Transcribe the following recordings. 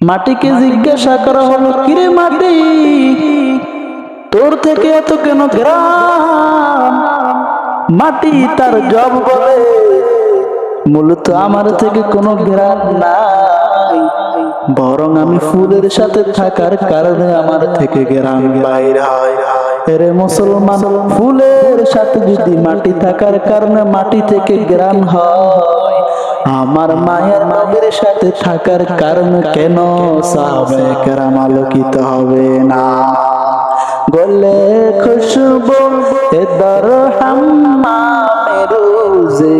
মাটিকে জিজ্ঞাসা করা হলো, কিরে মাটি, তোর থেকে এত কেন গ্রাম? মাটি তার জব বলে, মূলত আমার থেকে কোনো গ্রাম নাই। বরং আমি ফুলের সাথে থাকার কারণে আমার থেকে গ্রাম এরে মুসলমান, ফুলের সাথে যদি মাটি থাকার কারণে মাটি থেকে গ্রাম হয় আমার মায়ের নবীর সাথে থাকার কারণে কেন? সাহাবে কেরাম আলোকিত হবে না। গলে খুশবু এ দর হাম্মামে রোজে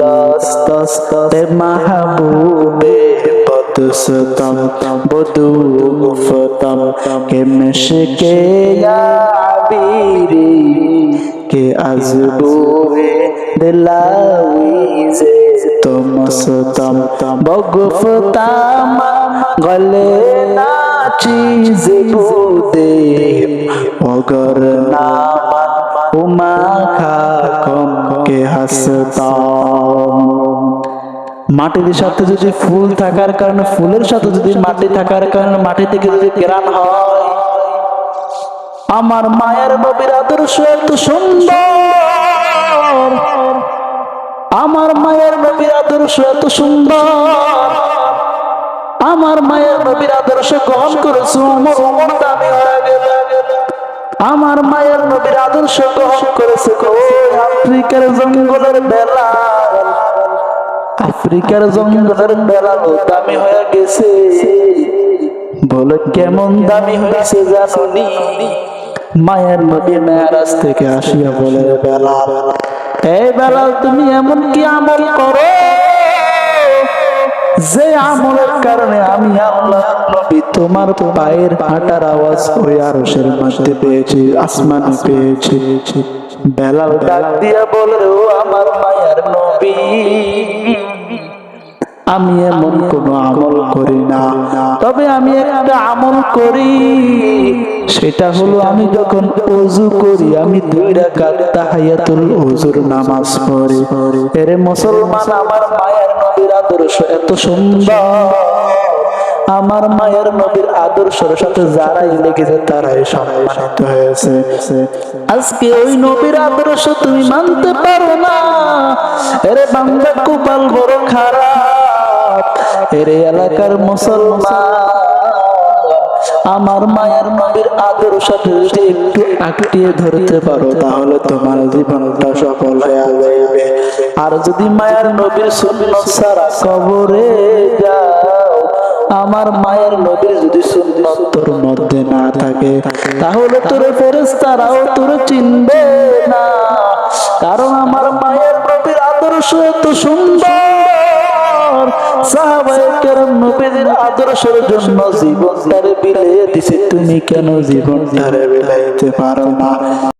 রসিদাস্তাস্তে মাহবুবে পদসতম বদু গুফতম কে মশকে আবিরি কে আজবুবে তো মস্তম গলে না চিজ বুদে মগর নাম উমা কম কে হাসতাম। মাটির সাথে যদি ফুল থাকার কারণে, ফুলের সাথে যদি মাটি থাকার কারণে মাটি থেকে যদি কেরান হয়, আমার মায়ের বাবির আদর্শ এত সুন্দর। আমার মায়ের আদর্শ এত সুন্দর। আমার মায়ের নবীর আদর্শ গ্রহণ উমর দামি আমার মায়ের নবীর আদর্শ গ্রহণ করেছে আফ্রিকার জঙ্গলের বেলা। আফ্রিকার জঙ্গলের বেলা দামি হয়ে গেছে। বলে কেমন দামি হয়েছে জানি। মায়ের নবী মেয়ারাজ থেকে আসিয়া বলে, বেলা, এই বেলা তুমি এমন কি আমল করো? যে আমলের কারণে আমি আল্লাহ নবী তোমার পায়ের হাঁটার আওয়াজ ওই আরশের মধ্যে পেয়েছি, আসমানে পেয়েছি। বেলাল ডাক দিয়া বলে ও আমার মায়ের নবী, আমি এমন কোন আমল করি না। তবে আমি একটা আমল করি। সেটা হলো আমি যখন অজু করি, আমি দুই রাকাত তাহিয়াতুল ওজুর নামাজ পড়ি। এরে মুসলমান, আমার মায়ের নবীর আদর্শ এত সুন্দর। আমার মায়ের নবীর আদর্শের সাথে যারাই লেগেছে, তারাই সম্মানিত হয়েছে। আজকে ওই নবীর আদর্শ তুমি মানতে পারো না। এরে বাংলা কুপাল বড় খারাপ। এরে এলাকার মুসলমান আমার মায়ের নবীর আদর্শকে যদি একটু আঁকটিয়ে ধরতে পারো, তাহলে তোমার জীবনটা সফল হয়ে যাবে। আর যদি মায়ের নবীর সুন্নত ছাড়া কবরে যাও, আমার মায়ের নবীর যদি সুন্নত তোর মধ্যে না থাকে, তাহলে তোর ফেরেস্তারাও তোর চিনবে না। কারণ আমার মায়ের নবীর আদর্শ এত সুন্দর। সাহাবাহাম নবীদের আদর্শের জন্য জীবন তারে বিলিয়ে দিছে। তুমি কেন জীবন তারে বিলাইতে পারো না?